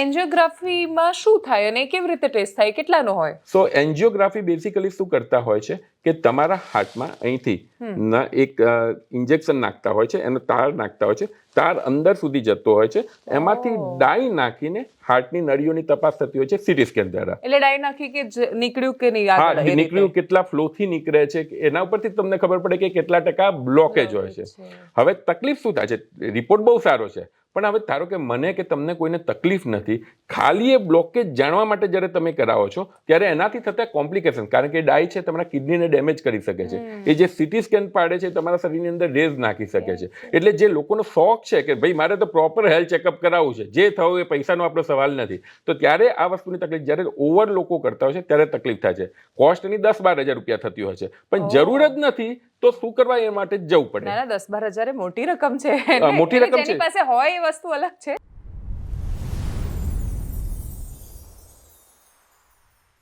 એન્જિયોગ્રાફીમાં શું થાય અને કેવી રીતે ટેસ્ટ થાય કેટલાનો હોય? સો એન્જિયોગ્રાફી બેસિકલી શું કરતા હોય છે કે તમારા હાથમાં અહીંથી એક ઇન્જેક્શન નાખતા હોય છે એનો તાર નાખતા હોય છે તાર અંદર સુધી જતો હોય છે એમાંથી ડાઈ નાખીને હાર્ટની નળીઓની તપાસ થતી હોય છે સીટી સ્કેન દ્વારા. એટલે ડાઈ નાખી કે નીકળ્યું કે નહીં હા નીકળ્યું કેટલા ફ્લોથી નીકળે છે એના ઉપરથી તમને ખબર પડે કે કેટલા ટકા બ્લોકેજ હોય છે. હવે તકલીફ શું થાય છે? રિપોર્ટ બહુ સારો છે. પણ હવે ધારો કે મને કે તમને કોઈને તકલીફ નથી ખાલી એ બ્લોકેજ જાણવા માટે જ્યારે તમે કરાવો છો ત્યારે એનાથી થતા કોમ્પ્લિકેશન કારણ કે ડાય છે તમારા કિડનીને ડેમેજ કરી શકે છે. એ જે સિટી સ્કેન પાડે છે તમારા શરીરની અંદર રેઝ નાખી શકે છે. એટલે જે લોકોનો શોખ છે કે ભાઈ મારે તો પ્રોપર હેલ્થ ચેકઅપ કરાવવું છે જે થવું એ પૈસાનો આપણો સવાલ નથી. તો ત્યારે આ વસ્તુની તકલીફ જ્યારે ઓવર લોકો કરતા હોય છે ત્યારે તકલીફ થાય છે. કોસ્ટ એની દસ બાર હજાર રૂપિયા થતી હોય છે. પણ જરૂર જ નથી તો શું કરવા એ માટે જવું પડે? ના દસ બાર હજાર મોટી રકમ છે. મોટી રકમ છે. પાસે હોય એ વસ્તુ અલગ છે.